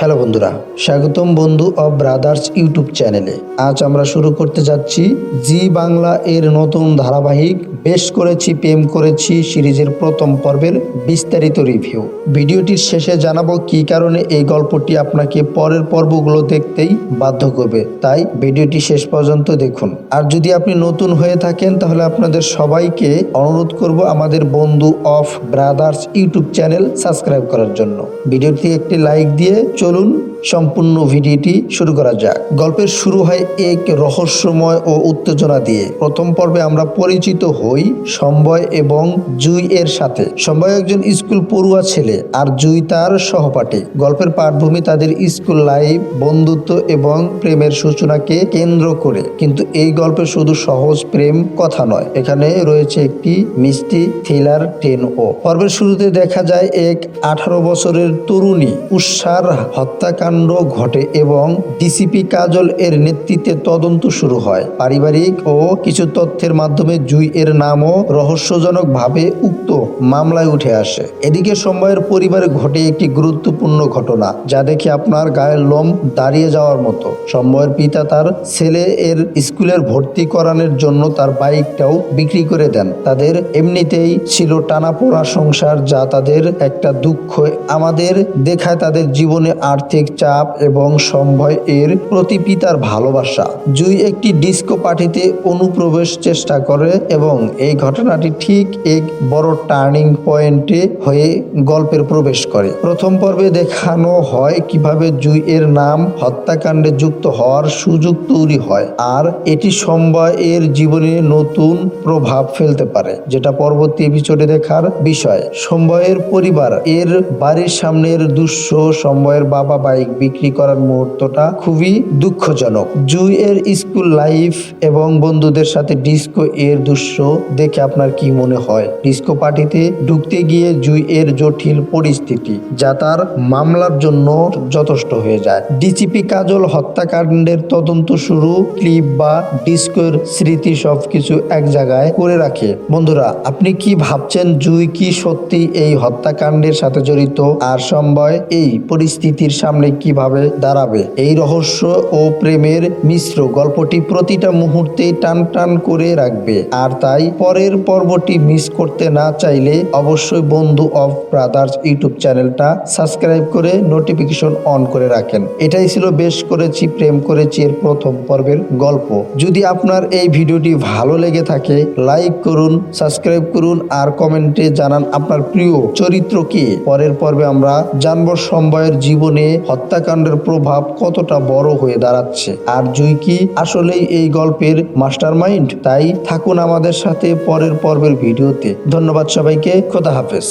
Hello বন্ধুরা, স্বাগতম বন্ধু অব ব্রাদার্স ইউটিউব চ্যানেলে। আজ আমরা শুরু করতে যাচ্ছি জি বাংলা এর নতুন ধারাবাহিক বেশ করেছি, প্রেম করেছি সিরিজের প্রথম পর্বের বিস্তারিত রিভিউ। ভিডিওটির শেষে জানাব কি কারণে এই গল্পটি আপনাকে পরের পর্বগুলো দেখতেই বাধ্য করবে। তাই ভিডিওটি শেষ পর্যন্ত দেখুন। আর যদি আপনি নতুন হয়ে থাকেন, তাহলে আপনাদের সবাইকে অনুরোধ করব আমাদের Bondhu of brothers YouTube channel subscribe করার জন্য। ভিডিওটি একটি লাইক দিয়ে চলুন সম্পূর্ণ ভিডিওটি শুরু করা যাক। গল্পের শুরু হয় এক রহস্যময় ও উত্তেজনা দিয়ে। প্রথম পর্বে আমরা পরিচিত হই সম্বয় এবং জুই এর সাথে। সম্বয় একজন স্কুল পড়ুয়া ছেলে আর জুই তার সহপাঠী। গল্পের পাঠভূমি তাদের স্কুল লাইফ, বন্ধুত্ব এবং প্রেমের সূচনাকে কেন্দ্র করে। কিন্তু এই গল্পে শুধু সহজ প্রেম কথা নয়, এখানে রয়েছে একটি মিষ্টি থ্রিলার টেন ও। পর্বের শুরুতে দেখা যায় এক আঠারো বছরের তরুণী উৎসার হত্যাকাণ্ড ঘটে এবং ডিসিপি কাজল এর নেতৃত্বে তদন্ত শুরু হয়। পারিবারিক ও কিছু তথ্যের মাধ্যমে জুই এর নামও রহস্যজনক ভাবে উক্ত মামলায় উঠে আসে। এদিকে সময়ের পরিবারে ঘটে একটি গুরুত্বপূর্ণ ঘটনা, যা দেখে আপনার গায়ের লোম দাঁড়িয়ে যাওয়ার মতো। সময়ের পিতা তার ছেলে এর স্কুলের ভর্তি করানোর জন্য তার বাইকটাও বিক্রি করে দেন। তাদের এমনিতেই ছিল টানাপোড়া সংসার, যা তাদের একটা দুঃখ আমাদের দেখায় তাদের জীবনে আর্থিক চাপ এবং সম্ভয় এর প্রতি পিতার ভালোবাসা। জুই একটি ডিস্কো পার্টিতে অনুপ্রবেশ চেষ্টা করে এবং এই ঘটনাটি ঠিক এক বড় টার্নিং পয়েন্টে হয়ে গল্পের প্রবেশ করে। প্রথম পর্বে দেখানো হয় কীভাবে জুই এর নাম হত্যাকাণ্ডে যুক্ত হওয়ার সুযোগ তৈরি হয় আর এটি সম্ভয় এর জীবনে নতুন প্রভাব ফেলতে পারে, যেটা পরবর্তী এপিসোডে দেখার বিষয়। সম্ভয়ের পরিবার এর বাড়ির সামনের দুঃস্ব সম্ভয়ের বাবা বাইক বিক্রি করার মুহূর্তটা খুবই দুঃখজনক। জুই এর স্কুল লাইফ এবং বন্ধুদের সাথে ডিস্কো এর দৃশ্য দেখে আপনার কি মনে হয়? ডিস্কো পার্টিতে ঢুকতে গিয়ে জুই এর জটিল পরিস্থিতি যা তার মামলার জন্য যথেষ্ট হয়ে যায়। ডিসিপি কাজল হত্যাকাণ্ডের তদন্ত শুরু, ক্লিপ বা ডিস্কোর স্মৃতি সবকিছু এক জায়গায় করে রাখে। বন্ধুরা, আপনি কি ভাবছেন জুই কি সত্যি এই হত্যাকাণ্ডের সাথে জড়িত? আর সম্ভয় এই পরিস্থিতির সামনে কীভাবে দাঁড়াবে? এই রহস্য ও প্রেমের মিশ্র গল্পটি প্রতিটা মুহূর্তে টান টান করে রাখবে। আর তাই পরের পর্বটি মিস করতে না চাইলে অবশ্যই বন্ধু অফ ব্রাদার্স ইউটিউব চ্যানেলটা সাবস্ক্রাইব করে নোটিফিকেশন অন করে রাখেন। এটাই ছিল বেশ করেছি, প্রেম করেছি এর প্রথম পর্বের গল্প। যদি আপনার এই ভিডিওটি ভালো লেগে থাকে লাইক করুন সাবস্ক্রাইব করুন আর কমেন্টে জানান আপনার প্রিয় চরিত্র কি। পরের পর্বে আমরা জানব সম্বয়ের জীবনে হত্যাকাণ্ডের প্রভাব কতটা বড় হয়ে দাঁড়াচ্ছে? আর জুই কি আসলেই এই গল্পের মাস্টার মাইন্ড তাই থাকুন আমাদের সাথে পরের পর্বের ভিডিওতে। ধন্যবাদ সবাইকে। খোদা হাফেজ।